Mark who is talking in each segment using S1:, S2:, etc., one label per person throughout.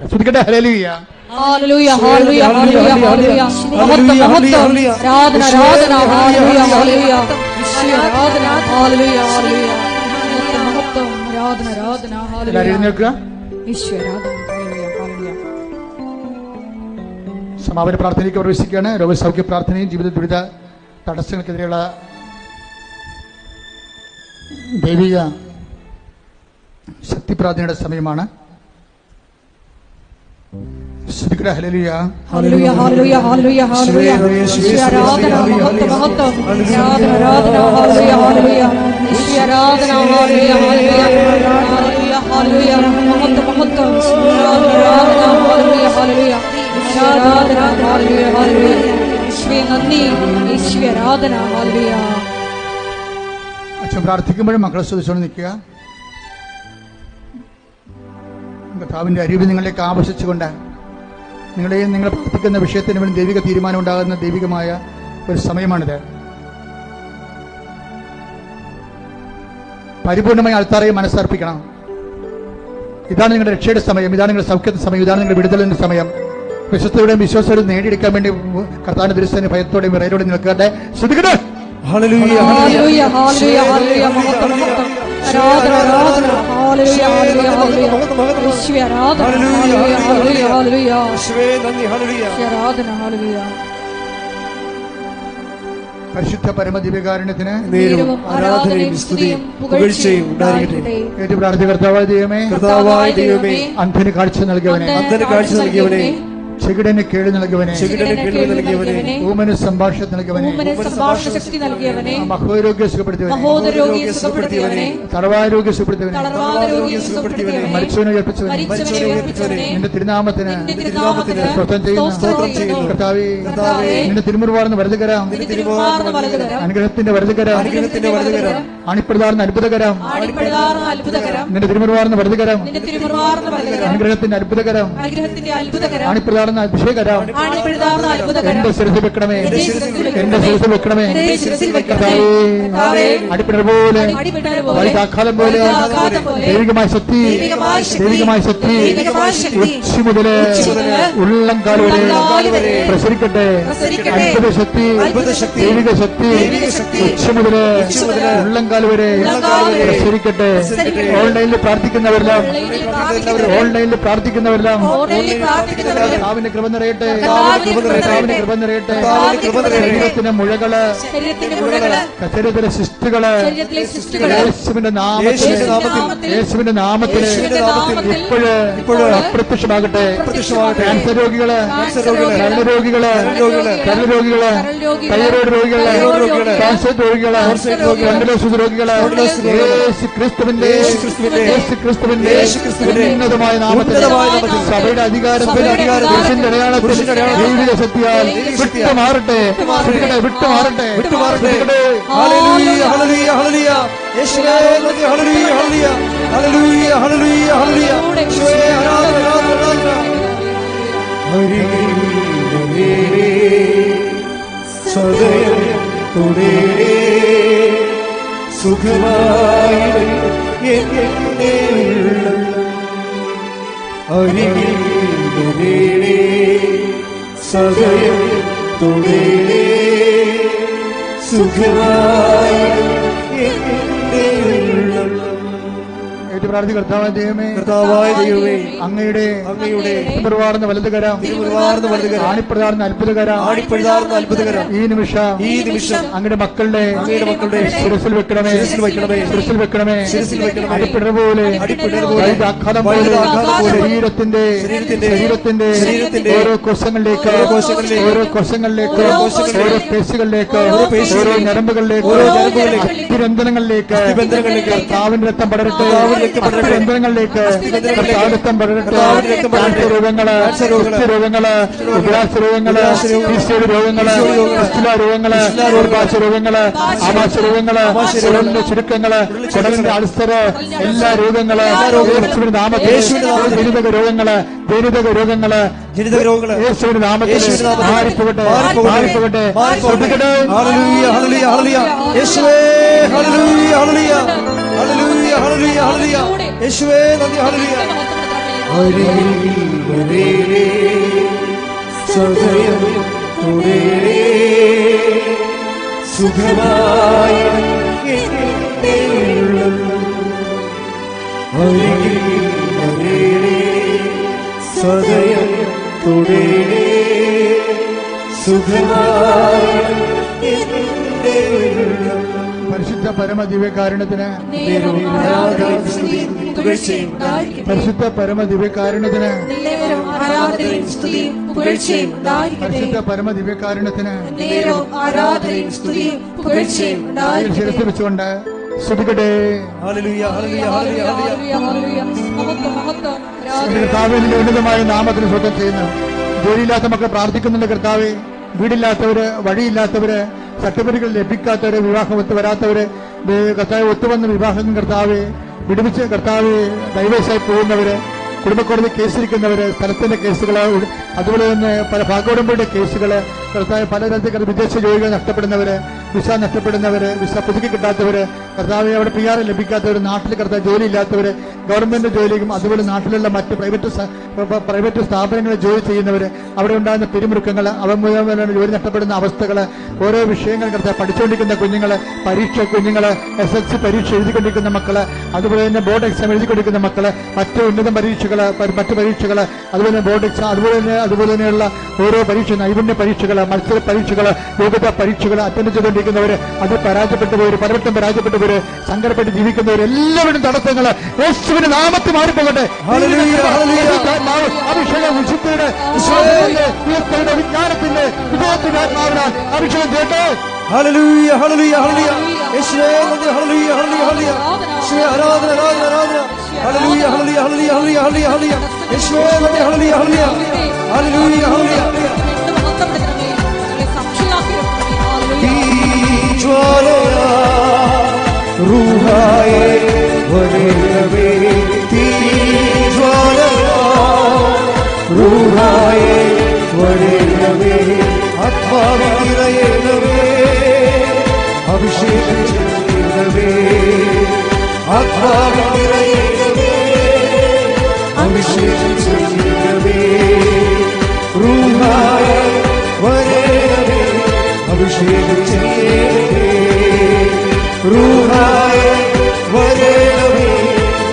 S1: ശ്രദ്ധിക്കട്ടെ? Hallelujah. സമാപന പ്രാർത്ഥനയ്ക്ക് പ്രവേശിക്കുകയാണ്. രോഗസൗഖ്യ പ്രാർത്ഥനയും ജീവിത ദുരിത തടസ്സങ്ങൾക്കെതിരെയുള്ള ദൈവിക ശക്തി പ്രാർത്ഥനയുടെ സമയമാണ്. ശ്രദ്ധിക്കട്ടെ ഹല്ലേലൂയ.
S2: ഹല്ലേലൂയ ഹല്ലേലൂയ ഹല്ലേലൂയ ഹല്ലേലൂയ. ഈശോയെ ആരാധന മഹത്വം മഹത്വം. ആരാധന ആരാധന ഹല്ലേലൂയ ഹല്ലേലൂയ ആരാധന ഹല്ലേലൂയ ഹല്ലേലൂയ. ഹല്ലേലൂയ ഹല്ലേലൂയ മഹത്വം. മഹത്വം ആരാധന ഹല്ലേലൂയ ഹല്ലേലൂയ. ആരാധന ഹല്ലേലൂയ ഹല്ലേലൂയ. ഈശോയെ നന്ദി ഈശോയെ ആരാധന ഹല്ലേലൂയ.
S1: അച്ഛൻ പ്രാർത്ഥിക്കുമ്പോഴും മക്കളെ ശ്രദ്ധിച്ചുകൊണ്ട് നിൽക്കുക. കർത്താവിന്റെ അരിവ് നിങ്ങളിലേക്ക് ആവശ്യിച്ചുകൊണ്ട് നിങ്ങളെയും നിങ്ങൾ പ്രാർത്ഥിക്കുന്ന വിഷയത്തിന് വേണ്ടി ദൈവിക തീരുമാനം ഉണ്ടാകുന്ന ദൈവികമായ ഒരു സമയമാണിത്. പരിപൂർണമായി ആൾത്താറെ മനസ്സർപ്പിക്കണം. ഇതാണ് നിങ്ങളുടെ രക്ഷയുടെ സമയം ഇതാണ് നിങ്ങളുടെ സൗഖ്യത്തിന്റെ സമയം ഇതാണ് നിങ്ങളുടെ വിടുതലിന്റെ സമയം. വിശ്വസ്തയുടെയും വിശ്വാസത്തോടെയും നേടിയെടുക്കാൻ വേണ്ടി കർത്താവിന്റെ ദൃശ്യത്തിന് ഭയത്തോടെയും വിറയിലൂടെ നിൽക്കട്ടെ ശ്രദ്ധിക്കട്ടെ?
S2: ആരാധന
S3: യേശുവേ നന്ദി
S1: പരിശുദ്ധ പരമദിവ്യകാരുണ്യത്തിന്
S3: നേരവും ആരാധനയും സ്തുതിയും പുകഴ്ചയും ഉണ്ടായിരിക്കട്ടെ.
S1: ഏറ്റു പ്രാർത്ഥി കർത്താവായ ദൈവമേ
S3: കർത്താവായ ദൈവമേ
S1: അന്ധന് കാഴ്ച നൽകിയവനെ.
S3: അന്ധന് കാഴ്ച നൽകിയവനെ.
S1: ചെകിടന് കേട് നൽകിയവനെ.
S3: ചെകിടന് കേൾവി നൽകിയവനെ.
S1: ഊമന് സംഭാഷണം നൽകിയവനെ. മഹോരോഗ്യ സുഖപ്പെടുത്തിയവനെ.
S2: തറവാരോഗ്യ രോഗിയെ സുഖപ്പെടുത്തിയവനെ.
S1: തടവാരോഗ്യ മരിച്ചവനെ ഉയർപ്പിച്ചവനെ. നിന്റെ തിരുനാമത്തിന്. സ്തോത്രം ചെയ്യുന്നു. കർത്താവേ നിന്റെ തിരുമുറുവാർന്ന് വലുതുകരം.
S2: നിന്റെ
S1: അനുഗ്രഹത്തിന്റെ വരതുകരാം
S3: അനുഗ്രഹത്തിന്റെ വലതുകരം.
S1: അത്ഭുതകരം. നിന്റെ തിരുമുറുവാർന്ന വലുതുകരം. അനുഗ്രഹത്തിന്റെ അത്ഭുതകരം.
S2: അനുഗ്രഹത്തിന്റെ അത്ഭുതകരം
S1: അഭിഷേകരാം. എന്റെ ശിരസിൽ വെക്കണമേ.
S2: എന്റെ ശിരസിൽ വെക്കണമേ.
S1: അടിപ്പിടർ പോലെ
S2: അടിപിടർ പോലെ,
S1: ദൈവികമായ ശക്തി
S2: ദൈവികമായ ശക്തി,
S1: ഉച്ച
S2: മുതൽ ഉള്ളം
S1: മുതൽ വരെ പ്രസരിക്കട്ടെ. അത്ഭുത ശക്തി ദൈവിക ശക്തി ഉച്ച മുതൽ
S2: ഉള്ളം
S1: ഉള്ളംകാൽ വരെ പ്രസരിക്കട്ടെ. ഓൺലൈനിൽ പ്രാർത്ഥിക്കുന്നവരെല്ലാം
S2: ഓൺലൈനിൽ
S1: പ്രാർത്ഥിക്കുന്നവരെല്ലാം. കർത്താവിന്റെ കൃപ നിറയട്ടെ.
S2: കർത്താവിന്റെ കൃപ നിറയട്ടെ.
S1: ശരീരത്തിന്റെ
S2: മുഴകൾ.
S1: ശരീരത്തിലെ
S2: സിസ്റ്റുകൾ
S1: യേശുവിന്റെ നാമത്തിൽ
S3: യേശുവിന്റെ
S2: നാമത്തിൽ,
S1: ഇപ്പോഴ്
S2: ഇപ്പോഴും
S1: അപ്രത്യക്ഷമാകട്ടെ. ക്യാൻസർ
S3: രോഗികൾ.
S1: കരൾ
S3: രോഗികൾ.
S1: കരൾ
S2: രോഗികൾ.
S1: തൈറോയ്ഡ്
S2: രോഗികൾ.
S1: ക്യാൻസർ രോഗികൾ.
S3: കണ്ടലോസിസ് രോഗികൾ,
S1: യേശു ക്രിസ്തുവിന്റെ
S3: യേശു ക്രിസ്തുവിന്റെ,
S1: യേശു ക്രിസ്തുവിന്റെ ഉന്നതമായ നാമത്തിൽ സഭയുടെ അധികാരത്തിൽ
S2: സഭയുടെ അധികാരത്തിൽ
S1: പുരുഷന്റെ അടയാളത്തിൽ ദൈവിക ശക്തിയാൽ വിട്ടു മാറട്ടെ
S3: വിട്ടു മാറട്ടെ ആരാധന ഹരിയേ സദയം തുടരേ സുഖമായി എന്നെ സദയം തുടരേ. സുഖമായി
S1: ഏറ്റു പ്രാർത്ഥി കർത്താവായ ദൈവമേ
S3: കർത്താവായ ദൈവമേ
S1: അങ്ങയുടെ
S3: അങ്ങയുടെ
S1: തിരുമുറുവാർന്ന വലതുകരം
S3: തിരുമുറുവാർന്ന വലതുകരം,
S1: ആണിപ്രതാർന്ന അത്ഭുതകരം
S3: ആടിപ്പഴുതാർന്ന അത്ഭുതകരം
S1: ഈ നിമിഷം
S3: ഈ നിമിഷം
S1: അങ്ങയുടെ മക്കളുടെ
S3: അങ്ങയുടെ മക്കളുടെ
S1: ശിരസിൽ വെക്കണമേ
S3: ശിരസിൽ വെക്കണമേ.
S1: ശിരസിൽ വെക്കണമേ
S3: ശിരസിൽ വെക്കണമേ.
S1: അടിപ്പിടർ പോലെ
S3: അടിപ്പിടർ പോലെ
S1: ആഘാതം പോലെ
S3: ആഘാതം പോലെ
S1: ശരീരത്തിന്റെ
S3: ശരീരത്തിന്റെ
S1: ശരീരത്തിന്റെ
S3: ശരീരത്തിന്റെ
S1: ഓരോ കോശങ്ങളിലേക്ക്
S3: ഓരോ കോശങ്ങളിലേക്ക്
S1: ഓരോ കോശങ്ങളിലേക്ക്
S3: ഓരോ കോശങ്ങളിലേക്ക്
S1: ഓരോ പേശികളിലേക്ക്
S3: ഓരോ പേശികളിലേക്ക്
S1: ഓരോ ഞരമ്പുകളിലേക്ക്
S3: ഓരോ ഞരമ്പുകളിലേക്ക്
S1: അസ്ഥിബന്ധനങ്ങളിലേക്ക്
S3: അസ്ഥിബന്ധനങ്ങളിലേക്ക്
S1: കർത്താവിന്റെ രക്തം പടരട്ടെ
S3: കർത്താവിന്റെ കാലത്തം പടരട്ടെ.
S1: രൂപങ്ങൾ രൂപങ്ങൾ പടരട്ടെ. ക്യാൻസർ
S3: രോഗങ്ങൾ രോഗങ്ങൾ,
S1: ഭാഷ രോഗങ്ങൾ ആമാശ രൂപങ്ങൾ
S3: ആമാശ ചുരുക്കങ്ങൾ
S1: കുടലിന്റെ അൾസറ് എല്ലാ രൂപങ്ങൾ നാമത്തിൽ
S3: രോഗങ്ങൾ
S1: ജനിതക രോഗങ്ങൾ ജനിതക
S3: രോഗങ്ങൾ
S1: യേശുവിന്റെ നാമത്തിൽ മാറിപ്പോകട്ടെ
S3: മാറിപ്പോകട്ടെ.
S1: മാറിപ്പോകട്ടെ
S3: മാറിപ്പോകട്ടെ. ഹല്ലേലൂയ ഹല്ലേലൂയ ഹല്ലേലൂയ യേശുവേ ഹല്ലേലൂയ ഹല്ലേലൂയ ഹല്ലേലൂയ ഹല്ലേലൂയ യേശുവേ നന്ദി ഹല്ലേലൂയ അരികിൽ വരേലേ സദയം തുടരേ സുഖമായി അരികിൽ വരേണേ സദയം തുടരേ സുഖമായി
S1: പരിശുദ്ധ പരമ ദിവ്യകാരുണ്യത്തിന്
S2: ആരാധനയും സ്തുതിയും പുകഴ്ചയും
S1: പരിശുദ്ധ പരമ ദിവ്യകാരുണ്യത്തിന്
S2: ആരാധനയും സ്തുതിയും പുകഴ്ചയും
S1: പരിശുദ്ധ പരമ ദിവ്യകാരുണ്യത്തിന്
S2: നേരവും ആരാധനയും സ്തുതിയും പുകഴ്ചയും ഉണ്ടായിരിക്കട്ടെ.
S1: ശിരസ് വെച്ചുകൊണ്ട് ശ്രദ്ധിക്കട്ടെ
S3: ഹല്ലേലൂയ ഹല്ലേലൂയ ഹല്ലേലൂയ ഹല്ലേലൂയ
S2: ഹല്ലേലൂയ, ഹല്ലേലൂയ. മഹത്വം, മഹത്വം. ആരാധന.
S1: കർത്താവിന്റെ ഉന്നതമായ നാമത്തിന് സ്വന്തം ചെയ്യുന്നു ജോലിയില്ലാത്ത മക്കൾ പ്രാർത്ഥിക്കുന്നുണ്ട് കർത്താവെ വീടില്ലാത്തവര് വഴിയില്ലാത്തവര് സർട്ടിഫിക്കറ്റുകൾ ലഭിക്കാത്തവര് വിവാഹം ഒത്തു വരാത്തവര് കർത്താവ് ഒത്തുവന്ന വിവാഹം കർത്താവ് വിടുവിച്ച് കർത്താവ് ഡൈവേഴ്സായി പോകുന്നവര് കുടുംബക്കോടതി കേസിരിക്കുന്നവര് സ്ഥലത്തിന്റെ കേസുകൾ ഉട്- അതുപോലെ തന്നെ പല ഭാഗോടമ്പയുടെ കേസുകൾ കർത്താവ് പല രാജ്യക്കാർ വിദേശ ജോലികൾ നഷ്ടപ്പെടുന്നവര് വിസ നഷ്ടപ്പെടുന്നവര് വിസ പുതുക്കി കിട്ടാത്തവര് കർത്താവ് അവിടെ പി ആർ ലഭിക്കാത്തവര് നാട്ടിൽ കർത്താവ് ജോലി ഇല്ലാത്തവര് ഗവൺമെന്റ് ജോലിക്കും അതുപോലെ നാട്ടിലുള്ള മറ്റ് പ്രൈവറ്റ് പ്രൈവറ്റ് സ്ഥാപനങ്ങളിൽ ജോലി ചെയ്യുന്നവര് അവിടെ ഉണ്ടാകുന്ന പിരിമുറുക്കങ്ങൾ അവ മുഴുവൻ ജോലി നഷ്ടപ്പെടുന്ന അവസ്ഥകൾ ഓരോ വിഷയങ്ങൾ കർത്താവ് പഠിച്ചുകൊണ്ടിരിക്കുന്ന കുഞ്ഞുങ്ങൾ പരീക്ഷ കുഞ്ഞുങ്ങൾ എസ് എൽ സി പരീക്ഷ എഴുതിക്കൊണ്ടിരിക്കുന്ന മക്കൾ അതുപോലെ തന്നെ ബോർഡ് എക്സാം എഴുതിക്കൊണ്ടിരിക്കുന്ന മക്കൾ മറ്റ് ഉന്നത പരീക്ഷകൾ മറ്റ് പരീക്ഷകൾ അതുപോലെ ബോർഡ് എക്സാം അതുപോലെ തന്നെ അതുപോലെ തന്നെയുള്ള ഓരോ പരീക്ഷ നൈപുണ്യ പരീക്ഷകൾ മത്സര പരീക്ഷകൾ യോഗ്യതാ പരീക്ഷകൾ അറ്റൻഡ് ചെയ്തുകൊണ്ടിരിക്കുന്നവർ അത് പരാജയപ്പെട്ടു പോയവർ പലവട്ടം പരാജയപ്പെട്ടവർ സങ്കടപ്പെട്ട് ജീവിക്കുന്നവർ എല്ലാവരും തടസ്സങ്ങൾ യേശുവിന്റെ നാമത്തിൽ മാറിപ്പോകട്ടെ.
S3: ഹല്ലേലൂയ, ഹല്ലേലൂയ.
S1: ആത്മാവ്, അഭിഷേകം വിശുദ്ധിയുടെ വിജ്ഞാനത്തിന്റെ വിജയത്തിന്റെ ആത്മാവിനാൽ അഭിഷേകം ചെയ്യട്ടെ.
S3: ഹല്ലേലൂയ ഹല്ലേലൂയ ഹല്ലേലൂയ യേശുവേ നന്ദി. ഹല്ലേലൂയ ഹല്ലേലൂയ ഹല്ലേലൂയ യേശുവേ ആരാധന ആരാധന. ഹല്ലേലൂയ ഹല്ലേലൂയ ഹല്ലേലൂയ യേശുവേ നന്ദി ഹല്ലേലൂയ ഹല്ലേലൂയ ഹല്ലേലൂയ ഹല്ലേലൂയ. ജ്വാലയാ റൂഹായേ വരേണമേ തീ ജ്വാലയാ റൂഹായേ വരേണമേ ആത്മാവിൽ നിറയണമേ അഭിഷേകം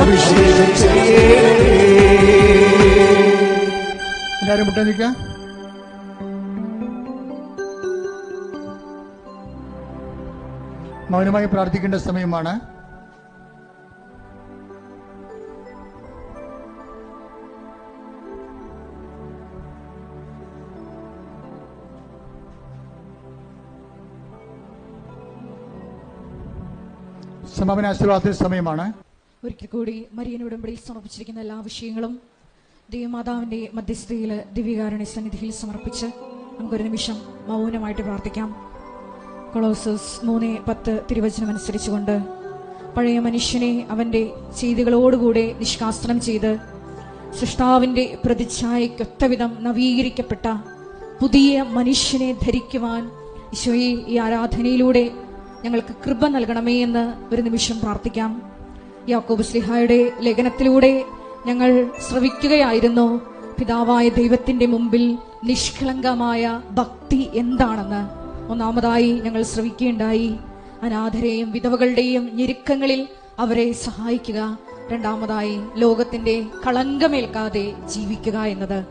S3: അഭിഷേകം
S1: എല്ലാവരും മൗനമായി പ്രാർത്ഥിക്കേണ്ട സമയമാണ്. സമാപന ആശീർവാദത്തിന്റെ സമയമാണ്.
S2: ഒരിക്കൽ കൂടി മരിയൻ ഉടമ്പടിയിൽ സമർപ്പിച്ചിരിക്കുന്ന എല്ലാ വിഷയങ്ങളും ദൈവമാതാവിന്റെ മധ്യസ്ഥതയിൽ ദിവ്യകാരുണ്യ സന്നിധിയിൽ സമർപ്പിച്ച് നമുക്കൊരു നിമിഷം മൗനമായിട്ട് പ്രാർത്ഥിക്കാം. കൊളോസസ് മൂന്ന് പത്ത് തിരുവചനം അനുസരിച്ചുകൊണ്ട് പഴയ മനുഷ്യനെ അവന്റെ ചെയ്തികളോടുകൂടെ നിഷ്കാസനം ചെയ്ത് സൃഷ്ടാവിന്റെ പ്രതിച്ഛായക്കൊത്തവിധം നവീകരിക്കപ്പെട്ട പുതിയ മനുഷ്യനെ ധരിക്കുവാൻ ഈശോയെ ഈ ആരാധനയിലൂടെ ഞങ്ങൾക്ക് കൃപ നൽകണമേ എന്ന് ഒരു നിമിഷം പ്രാർത്ഥിക്കാം. യാക്കോബ് സ്ലിഹായുടെ ലേഖനത്തിലൂടെ ഞങ്ങൾ ശ്രവിക്കുകയായിരുന്നു പിതാവായ ദൈവത്തിന്റെ മുമ്പിൽ നിഷ്കളങ്കമായ ഭക്തി എന്താണെന്ന്? ഒന്നാമതായി ഞങ്ങൾ ശ്രവിക്കുകയുണ്ടായി അനാഥരെയും വിധവകളുടെയും ഞെരുക്കങ്ങളിൽ അവരെ സഹായിക്കുക. രണ്ടാമതായി ലോകത്തിന്റെ കളങ്കമേൽക്കാതെ ജീവിക്കുക എന്നത്.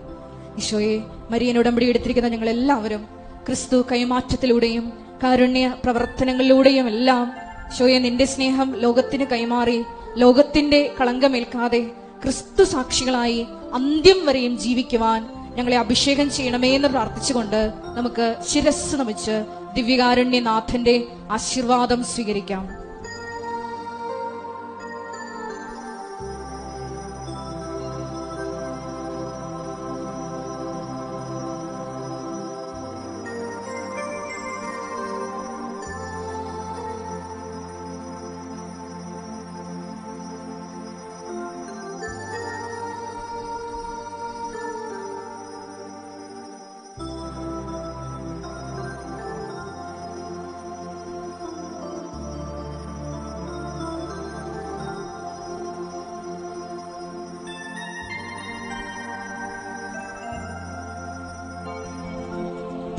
S2: ഈശോയെ മരിയൻ ഉടമ്പടി എടുത്തിരിക്കുന്ന ഞങ്ങൾ എല്ലാവരും ക്രിസ്തു കൈമാറ്റത്തിലൂടെയും കാരുണ്യ പ്രവർത്തനങ്ങളിലൂടെയും എല്ലാം ഈശോയെ നിന്റെ സ്നേഹം ലോകത്തിന് കൈമാറി ലോകത്തിന്റെ കളങ്കമേൽക്കാതെ ക്രിസ്തു സാക്ഷികളായി അന്ത്യം വരെയും ജീവിക്കുവാൻ ഞങ്ങളെ അഭിഷേകം ചെയ്യണമേ എന്ന് പ്രാർത്ഥിച്ചുകൊണ്ട് നമുക്ക് ശിരസ് നമിച്ച് ദിവ്യകാരുണ്യനാഥന്റെ ആശീർവാദം സ്വീകരിക്കാം.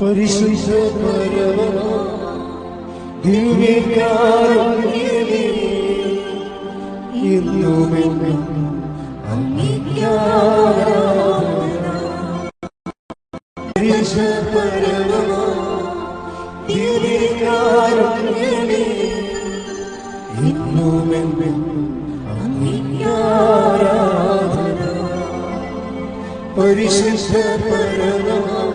S3: പരിശുദ്ധ പരമ ദിവ്യകാരുണ്യമേ ഇന്നുമെന്നും പരിശുദ്ധ പരമ ദിവ്യകാരുണ്യമേ പരിശുദ്ധ പരമ